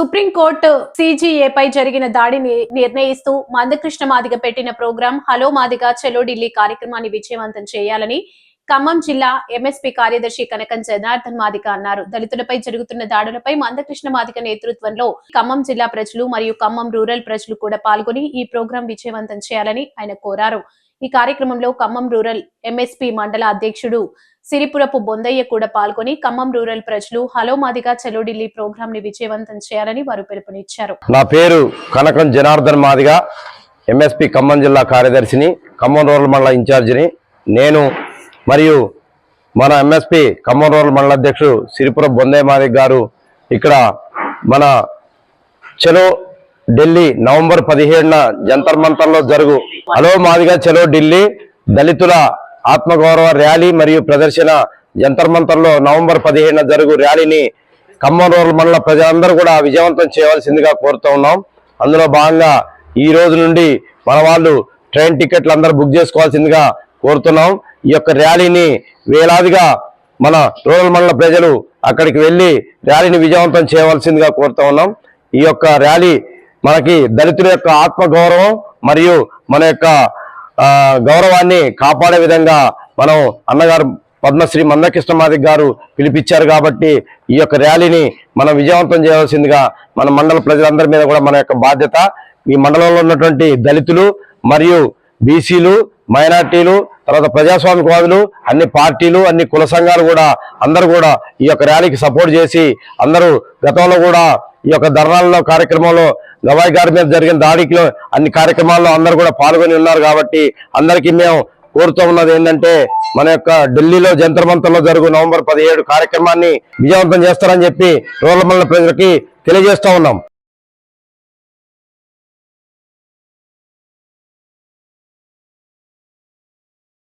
Supreme court పై జరిగిన దాడిని నిర్ణయిస్తూ మందకృష్ణ మాదిగ పెట్టిన ప్రోగ్రాం హలో మాదిగ చెలో ఢిల్లీ కార్యక్రమాన్ని విజయవంతం చేయాలని ఖమ్మం జిల్లా ఎంఎస్పీ కార్యదర్శి కనకం జనార్దన్ మాదిక అన్నారు. దళితులపై జరుగుతున్న దాడులపై మందకృష్ణ మాదిక నేతృత్వంలో ఖమ్మం జిల్లా ప్రజలు మరియు ఖమ్మం రూరల్ ప్రజలు కూడా పాల్గొని ఈ ప్రోగ్రాం విజయవంతం చేయాలని ఆయన కోరారు. ఈ కార్యక్రమంలో ఖమ్మం రూరల్ ఎంఎస్పీ మండల అధ్యక్షుడు సిరిపురపు బొందయ్య కూడా పాల్గొని ఖమ్మం రూరల్ ప్రజలు హలో మాదిగా చలో ఢిల్లీ ప్రోగ్రామ్ని విజయవంతం చేయాలని వారు పిలుపునిచ్చారు. నా పేరు కనకం జనార్దన్ మాదిగా ఎంఎస్పి ఖమ్మం జిల్లా కార్యదర్శిని ఖమ్మం రూరల్ మండల ఇన్ఛార్జిని. నేను మరియు మన ఎంఎస్పి ఖమ్మం రూరల్ మండల అధ్యక్షుడు సిరిపుర బొందే మాదిక్ గారు ఇక్కడ మన చలో ఢిల్లీ నవంబర్ పదిహేడున జంతర్ మంతర్లో జరుగు. హలో మాదిగా చలో ఢిల్లీ దళితుల ఆత్మగౌరవ ర్యాలీ మరియు ప్రదర్శన జంతర్ మంతర్లో నవంబర్ పదిహేడున జరుగు ర్యాలీని ఖమ్మం రూరల్ మండల ప్రజలందరూ కూడా విజయవంతం చేయవలసిందిగా కోరుతూ ఉన్నాం. అందులో భాగంగా ఈ రోజు నుండి మన వాళ్ళు ట్రైన్ టికెట్లు అందరూ బుక్ చేసుకోవాల్సిందిగా కోరుతున్నాం. ఈ యొక్క ర్యాలీని వేలాదిగా మన రూరల్ మండల ప్రజలు అక్కడికి వెళ్ళి ర్యాలీని విజయవంతం చేయవలసిందిగా కోరుతా ఉన్నాం. ఈ యొక్క ర్యాలీ మనకి దళితుల యొక్క ఆత్మగౌరవం మరియు మన యొక్క గౌరవాన్ని కాపాడే విధంగా మనం అన్నగారు పద్మశ్రీ మందకృష్ణ మాదిక్ గారు పిలిపించారు కాబట్టి ఈ యొక్క ర్యాలీని మనం విజయవంతం చేయవలసిందిగా మన మండల ప్రజలందరి మీద కూడా మన యొక్క బాధ్యత. ఈ మండలంలో ఉన్నటువంటి దళితులు మరియు బీసీలు మైనార్టీలు తర్వాత ప్రజాస్వామికవాదులు అన్ని పార్టీలు అన్ని కుల సంఘాలు కూడా అందరూ కూడా ఈ యొక్క ర్యాలీకి సపోర్ట్ చేసి అందరూ గతంలో కూడా ఈ యొక్క ధర్నాల్లో కార్యక్రమంలో గవాయి గారి మీద జరిగిన దాడిలో అన్ని కార్యక్రమాల్లో అందరూ కూడా పాల్గొని ఉన్నారు కాబట్టి అందరికీ మేము కోరుతూ ఉన్నది ఏంటంటే మన యొక్క ఢిల్లీలో జంతర్ మంతర్లో జరుగు నవంబర్ పదిహేడు కార్యక్రమాన్ని విజయవంతం చేస్తారని చెప్పి రూరల్ ప్రజలకి తెలియజేస్తా ఉన్నాం.